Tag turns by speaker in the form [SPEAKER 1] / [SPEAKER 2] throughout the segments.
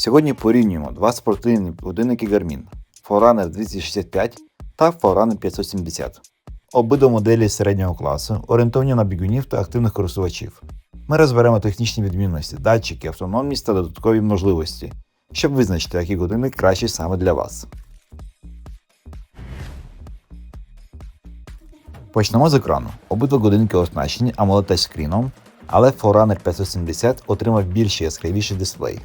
[SPEAKER 1] Сьогодні порівнюємо два спортивні годинники Garmin Forerunner 265 та Forerunner 570. Обидва моделі середнього класу орієнтовані на бігунів та активних користувачів. Ми розберемо технічні відмінності, датчики, автономність та додаткові можливості, щоб визначити, який годинник кращий саме для вас. Почнемо з екрану. Обидва годинники оснащені AMOLED тачскріном, але Forerunner 570 отримав більш яскравіший дисплей.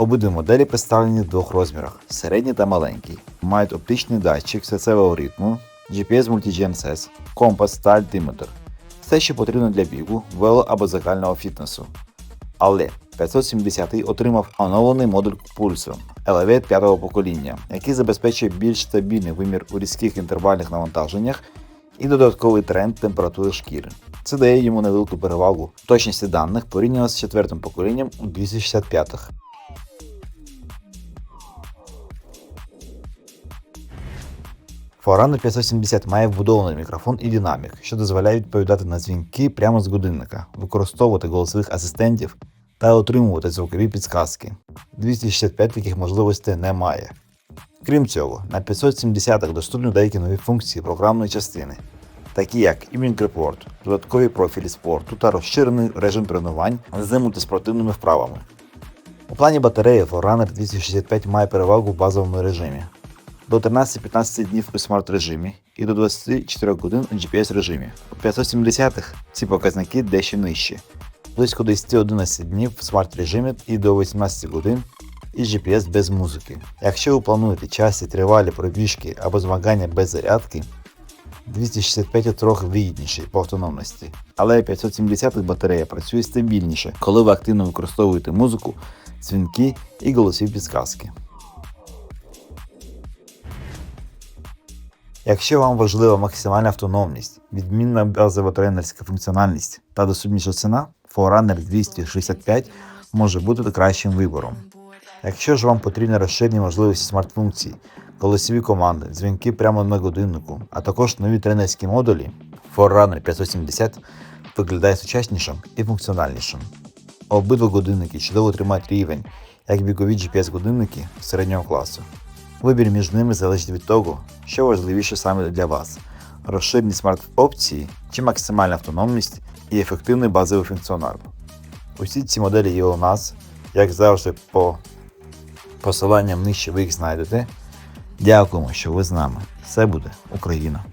[SPEAKER 1] Обидві моделі представлені в двох розмірах середній та маленький. Мають оптичний датчик серцевого ритму, GPS Multi-GNSS, компас та альтиметр. Все, що потрібно для бігу, вело або загального фітнесу. Але 570 отримав оновлений модуль пульсу Elevate 5 покоління, який забезпечує більш стабільний вимір у різких інтервальних навантаженнях і додатковий тренд температури шкіри. Це дає йому невелику перевагу точності даних порівняно з четвертим поколінням у 265-х. Forerunner 570 має вбудований мікрофон і динамік, що дозволяє відповідати на дзвінки прямо з годинника, використовувати голосових асистентів та отримувати звукові підсказки. 265 таких можливостей немає. Крім цього, на 570-х доступні деякі нові функції програмної частини, такі як Image Report, додаткові профілі спорту та розширений режим тренувань з мультиспортивними вправами. У плані батареї Forerunner 265 має перевагу в базовому режимі до 13-15 днів у смарт режимі і до 24 годин у GPS режимі. У 570-х ці показники дещо нижчі, близько 10-11 днів в смарт режимі і до 18 годин і GPS без музики. Якщо ви плануєте часті тривалі пробіжки або змагання без зарядки, 265 трохи вигідніший по автономності, але 570 батарея працює стабільніше, коли ви активно використовуєте музику, дзвінки і голосові підсказки. Якщо вам важлива максимальна автономність, відмінна базова тренерська функціональність та доступніша ціна, Forerunner 265 може бути кращим вибором. Якщо ж вам потрібні розширені можливості смарт-функцій, голосові команди, дзвінки прямо на годиннику, а також нові тренерські модулі, Forerunner 570 виглядає сучаснішим і функціональнішим. Обидва годинники чудово тримають рівень, як бігові GPS-годинники середнього класу. Вибір між ними залежить від того, що важливіше саме для вас: розширені смарт-опції чи максимальна автономність і ефективний базовий функціонал. Усі ці моделі є у нас, як завжди, по посиланням нижче ви їх знайдете. Дякуємо, що ви з нами. Все буде Україна!